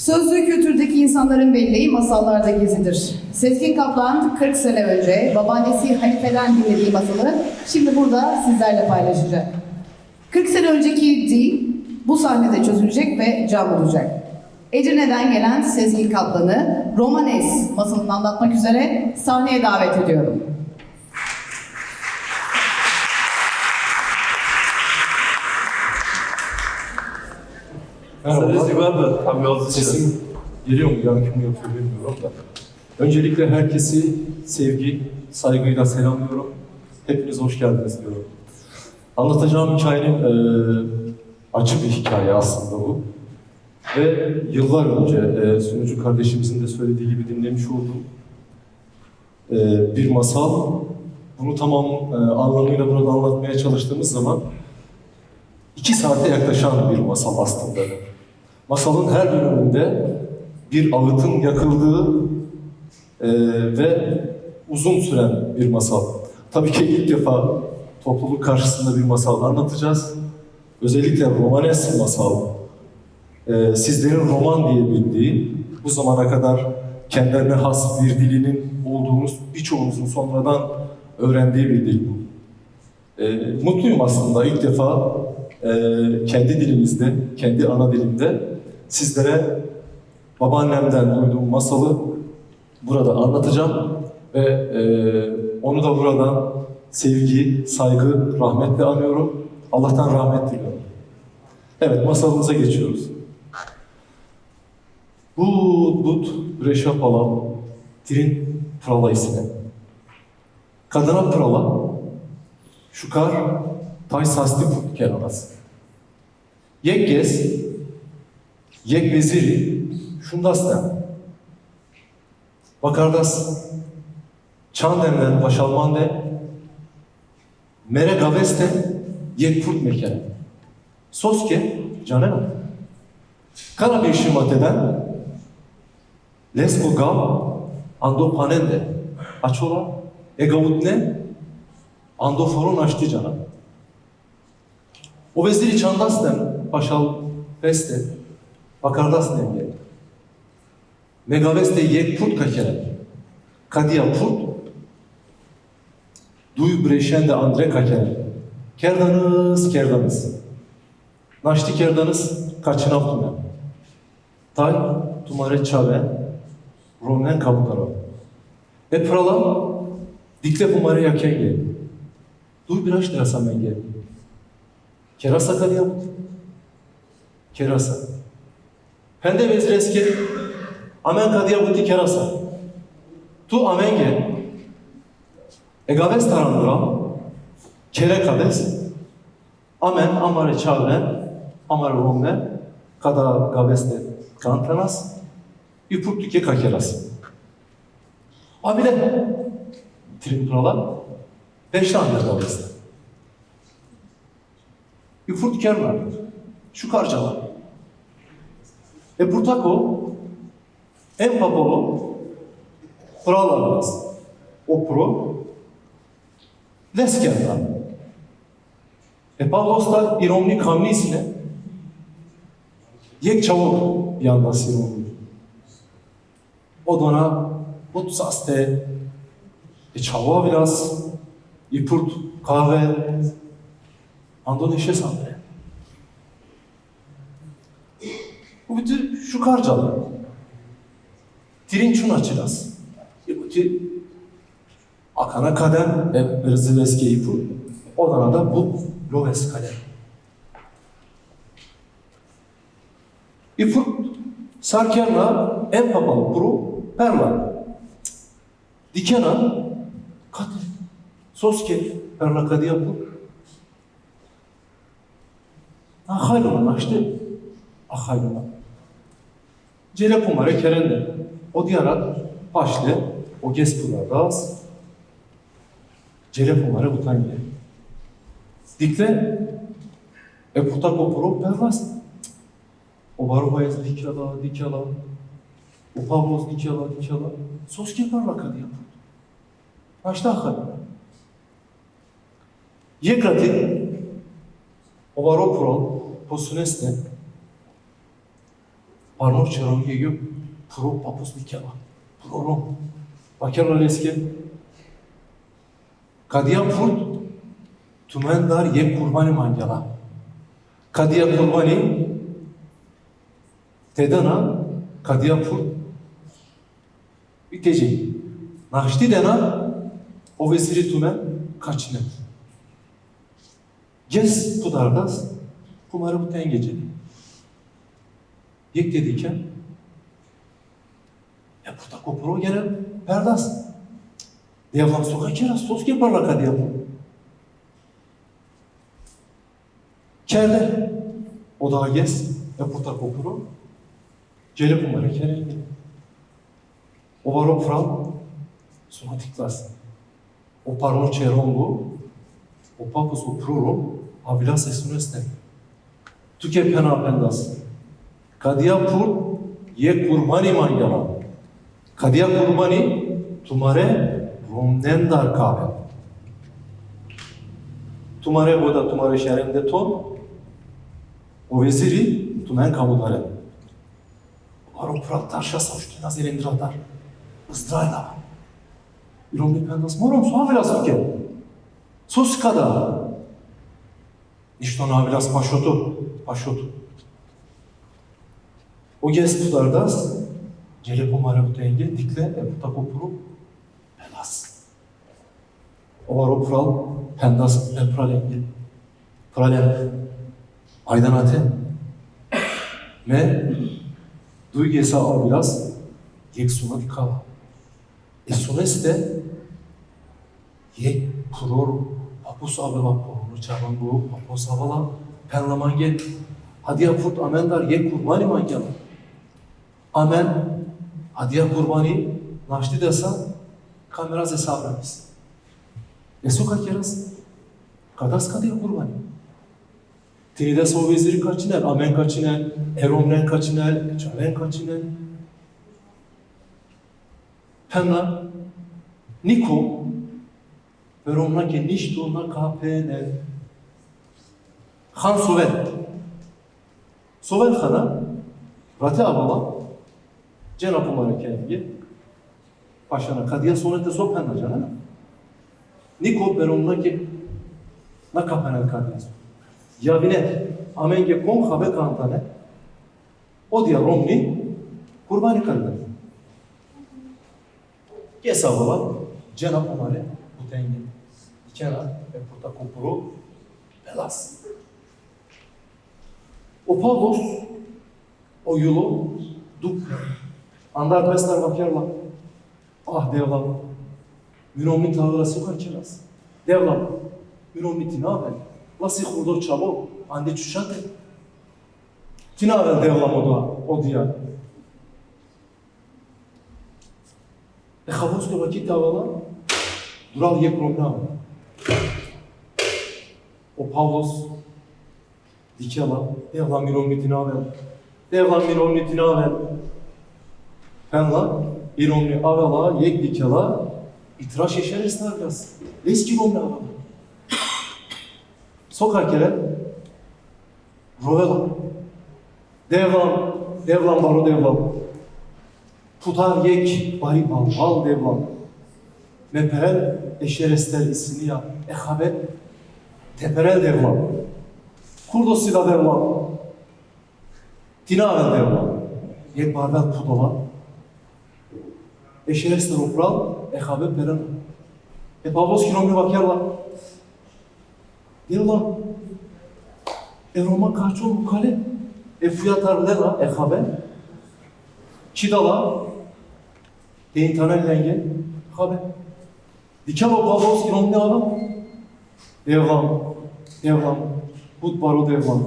Sözlü kültürdeki insanların belleği masallarda gezidir. Sezgin Kaplan 40 sene önce babaannesi Halife'den dinlediği masalı şimdi burada sizlerle paylaşacak. 40 sene önceki dil bu sahnede çözülecek ve can bulacak. Edirne'den gelen Sezgin Kaplan'ı Romanes masalını anlatmak üzere sahneye davet ediyorum. Salut, c'est quoi votre ambiance Sesim geliyor mu? Yankı mı yapıyor bilmiyorum da. Öncelikle herkesi sevgi, saygıyla selamlıyorum. Hepiniz hoş geldiniz diyorum. Anlatacağım hikayenin eee acı bir hikaye aslında bu. Ve yıllar önce eee sunucu kardeşimizin de söylediği gibi dinlemiş olduğum eee, bir masal. Bunu tamam eee, anlamıyla burada anlatmaya çalıştığımız zaman iki saate yaklaşan bir masal aslında. Masalın her bölümünde bir ağıtın yakıldığı eee, ve uzun süren bir masal. Tabii ki ilk defa topluluk karşısında bir masal anlatacağız. Özellikle romanes masal. Eee, sizlerin roman diye bildiği, bu zamana kadar kendilerine has bir dilinin olduğunuz birçoğunuzun sonradan öğrendiği bir dil bu. Eee, mutluyum aslında ilk defa eee, kendi dilimizde, kendi ana dilimde sizlere babaannemden duyduğum masalı burada anlatacağım ve eee, onu da buradan sevgi, saygı, rahmetle anıyorum. Allah'tan rahmet diliyorum. Evet, masalımıza geçiyoruz. Bu dut breşa pala, tirin prala isine. Kadına prala, Şukar taj sasti put kenanas. Yek gez, yek veziri, şundastem. Bakardas, çandemden başalmande, mere gaveste, yek put mekene. Soske, canena. Kana bir şimateden, lesko gav, ando panende. Açola, egavut ne? Andoforun açtı cana. O veziri çandastem paşal veste, bakardas denge. Megaveste yek put kakere. Kadia put, duy breşende andre kakere. Kerdanız, kerdanız. Naşti kerdanız, kaçınav tumen. Tay, tumare çave, romen kabukara. E prala, dikle pumare yakenge. Duj biraz terasa menge. Kerasa kalıyam. Kerasa. Pende vezreske amen kadiya buti kerasa. Tu amenge. Egaves tarandura. Kere kades. Amen amare çavren. Amare romme. Kada gaveste kantanas. Üpurtuke kakeras. Abile. Trimpralar. Beş tane. Bir furtker var. Şu karcalar. E Burtako en papalı pralarlas. O pro leskerler. E Pavlos da iromni kamlisine yek çavuk yanda siromni. O dona bu saste e çavuğa biraz İpurt, kahve, ando neşe sandı. Bu bütün şu karcalı. Tirinçun açılas. Akana kadem e rızıveske ipur. Odana da bu loves kalem. İpur sarkerna en papalı puru perla. Dikena katil. Soske perla yapı. Ahayluna açtı. Ahayluna. Cele pumare kerende. O diyarat başlı o gespula das. Cele pumare butan ye. Dikle e puta kopuro perlas. O barubayız dikala dikala. O pavlos dikala dikala. Soske perla yapı. Açtı ahayluna. Jekrati ovaropron posuneste parmak çarange yok. Pro papus dikela. Pro rom. Bakerla leske. Kadiya furt. Tümendar ye kurbani mangala. Kadiya kurbani. Tedana. Kadiya furt. Bitecek. Nakşti dena. O vesiri tümen kaçını. Gez tutardas. Kumarı bu ten geceli. Yek dediyken ya burada kopro gene perdas. Devlam soka kera sos ke parla ka devlam. Kerde o da gez ya burada kopro. Cele kumarı kere. O var o fral somatiklas. O parlo çerongo o papus o prorum avilas esuneste. Tüke pena pendas. Kadiya pur ye kurmani mangala. Kadiya kurmani tumare romnendar kahve. Tumare boda tumare şehrinde ton. O veziri tumen kamudare. Aro prat taşa savuştu naz elendir atar. Izdrayla. İromni pendas morom su avilas tüke. Sus kada. İşte ona avilas paşotu. Paşotu. O pomare bu tenge, dikle, e bu tapo puru, pelas. O var o pral, pendas, e pralenge, pralem, aydan ate, me, duy gesa avilas, yek suna dikala. E suneste, yek kuror, papus avela porunu çabangu, papus avala, penlamange, hadi yaput amendar yek kurmani mangala. Amen. Hadiya kurbani naşti desa kameraz hesabımız. Esu kakeras. Kadas kadiya kurbani. Tinide so veziri kaçiner, amen kaçiner, eromren kaçiner, çaren kaçiner. Penna Niko Veromna ke nişto na kapene Han Sovel Sovel Han'a Rate abala Cenab-ı kendi Paşana kadiya sonete sopenna cana Niko Veromna ke Na kapanel kadiyas Yavine amenge kon habe kantane. O diye Romni Kurbani kaldı Gesa baba Cenab-ı Umar'ı bu tengi İkena ve burada kupuru Pelas. O Pavlos o yolu duk andar pesler bakarla ah devlam münomit ağıra sokar kiraz devlam münomiti ne haber? Lasi hurdo çabo ande çuşate Tina haber devlam o da o diya e havuz ke vakit davala dural ye program o Pavlos. Dikela, devlan minomniti navel. Devlan minomniti navel. Penla, iromni avela, yek dikela, itraş yeşer esnargas. Eski romni avela. Sokar kere, rovela. Devlan, devlan baro devlan. Tutar yek, bari bal, bal devlan. Meperel, eşerester isini ya, ehabe, teperel devlan. Kurdo sida devlan. Tinavel devlan. Yek barvel pudola. Eşerester opral, ehabe peren. E Pavlos kinomni bakyarla. Devlan. E Roma kaçon bu kale. E fuyatar lela, ehabe. Çidala. Deyin tanel lenge. Ehabe. Dikelo Pavlos kinomni adam. Devlan. Devlan. Bud baro devlan.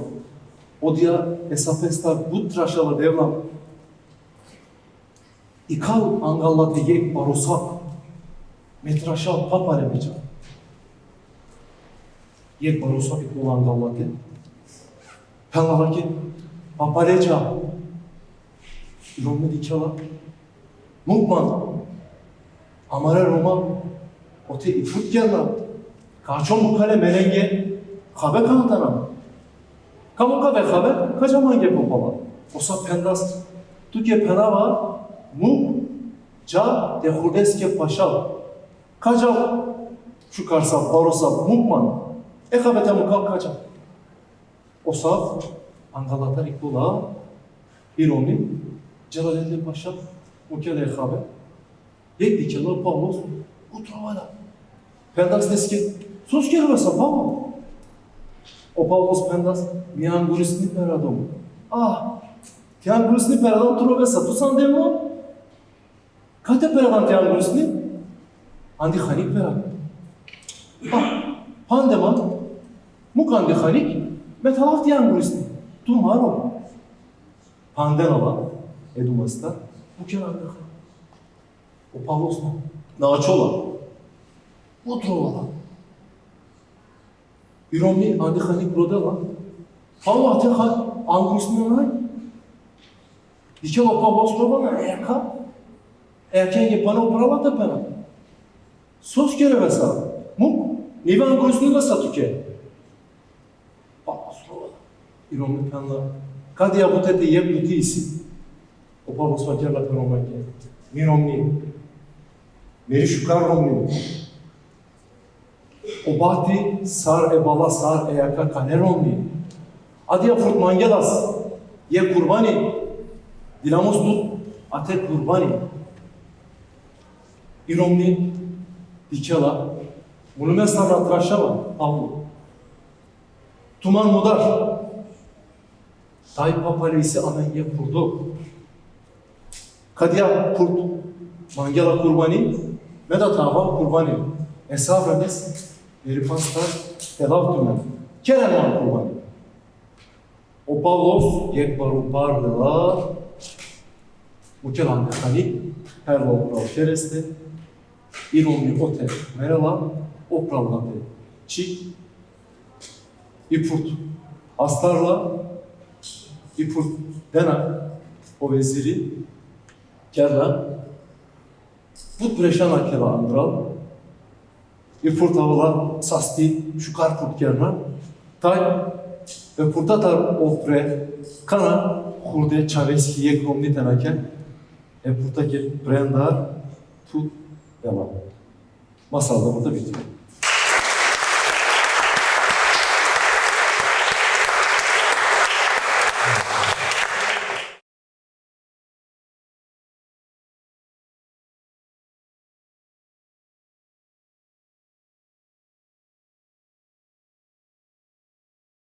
O dia esapesta bud traşala devlan. İkal angalla te yek barosak. Metraşal papare meca. Yek barosak ikol angalla te. Penlavaki papareca. İromme dikala. Mukman. Amare Roma. Ote ifut gella. Kaçon mukale melenge. Kabe kantana. Kamu kabe kabe, kacaman ge popala. Osa pendas Tu ke penava mu ca de hudeske paşa. Kaca şu karsa parosa mukman. Ekabete mukal kaca. O saat Angalata Rikula bir onun Celaleddin Paşa mukele ekabe. Yek dikelo Pavlos utravala. Pendas deski sus gelmesa Pavlo. O Pavlos pendas mian gurisni peradom. Ah, tian gurisni peradom trovesa tu san demo. Gurisni? Andi hanik perad. Ah, pandeman mukandi hanik metalaf tian gurisni. Tu maro. Pandenova edumasta bu hanik. O Pavlos mu? Naçola. Utrovala. Iromi andi hanik brodela. Pavlo te ha angusni onay. Dice o Erken ye pano prava da pena. Sos kere vesa. Muk. Nive angusni vesa tuke. Pavlos provala. Iromi penla. Kad ja butete je buti isi. O Pavlos vakerla penomake. Miromni. Meri şukar romni. O bahti sar e bala sar e yaka kane romni. Adia furt mangelas. Ye kurbani. Dilamos tut ate kurbani. İromni dikela. Bunu mesela ratraşava. Pavlo. Tuman mudar. Tay papalisi amen ye kurdu. Kadia kurt. Mangela kurbani. Meda tava kurbani. Esafremiz pasta telav tümen. Kerem kurbani. O Pavlos yek baru barla Uçelan hani her lokral şereste İromni ote merela oprallate çik İpurt aslarla İpurt dena o veziri. Kerla Put preşana kela andral. İpurt havalar sasti şu karput kerna tay ve purtatar opre kana hurde çaveski yek romni tenake. E purtaki brendar tu devam. Masal da burada bitiyor.